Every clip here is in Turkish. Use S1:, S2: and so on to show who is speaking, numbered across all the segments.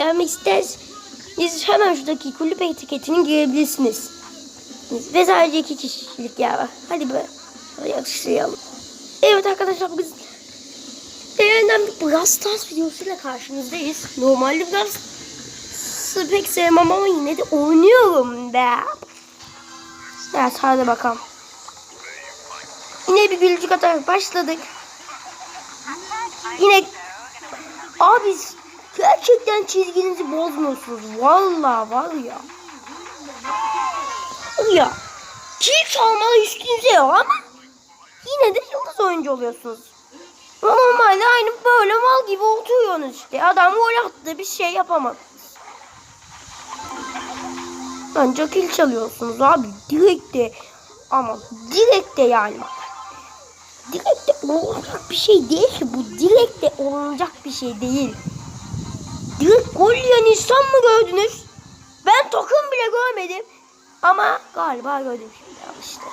S1: isterseniz hemen şuradaki kulüp etiketini girebilirsiniz. Ve sadece iki kişilik yer var. Hadi be. Yakıştıralım. Evet arkadaşlar biz Değerinden bir Brawl Stars videosuyla karşınızdayız. Normalde Brawl Stars'ı pek sevmem ama yine de oynuyorum be. Evet hadi bakalım. Yine bir gülücük atarak başladık. Yine abi gerçekten çizginizi bozmuyorsunuz. Vallahi var ya. Ya. Kill çalmalı üstünüze yok ama yine de yıldız oyuncu oluyorsunuz. Normalde aynı böyle mal gibi oturuyorsunuz işte. Adam gol attı bir şey yapamaz. Ancak kill çalıyorsunuz abi. Direkt de ama direkt de yani. Direkt de olacak bir şey değil ki bu. Direkt de olacak bir şey değil. Direkt gol yiyen insan mı gördünüz? Ben tokum bile görmedim. Ama galiba gördüm şimdi al işte.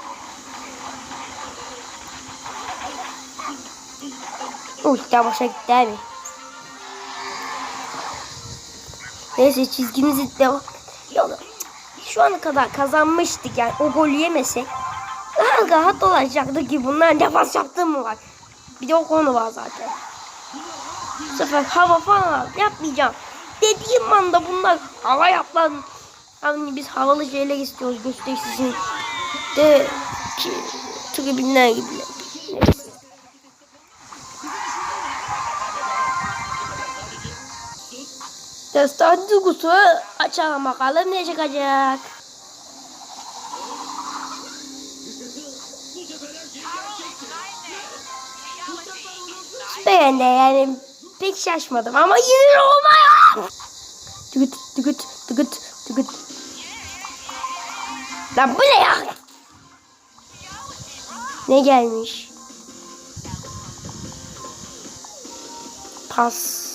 S1: Ulti boşa gitti abi. Neyse çizgimizi devam Yok. Şu ana kadar kazanmıştık yani o golü yemesek. Rahat rahat dolaşacaktık ki bunlar defans yaptığım mı var? Bir de o konu var zaten. Bu sefer hava falan yapmayacağım. Dediğim anda bunlar hava yaplan. Hani biz havalı şeyler istiyoruz gösterişsizin. De ki tribünler gibi. Neyse. Destan duygusu açalım bakalım ne çıkacak. Ben de yani pek şaşmadım ama yine de olmuyor. Tıkıt tıkıt tıkıt tıkıt. Lan bu ne ya? Ne gelmiş? Pas.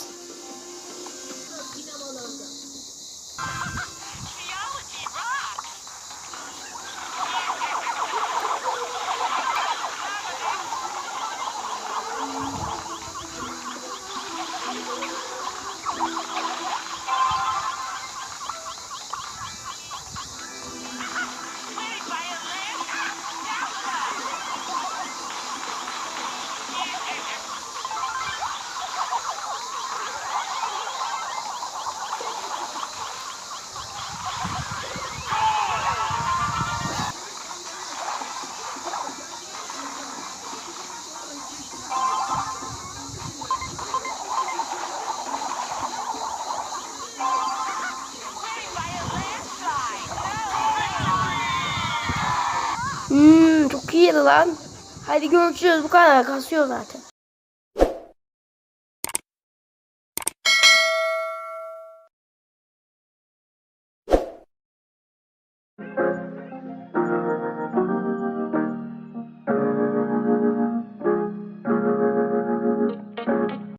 S1: İyiydi lan. Hadi görüşürüz. Bu kadar kasıyor zaten.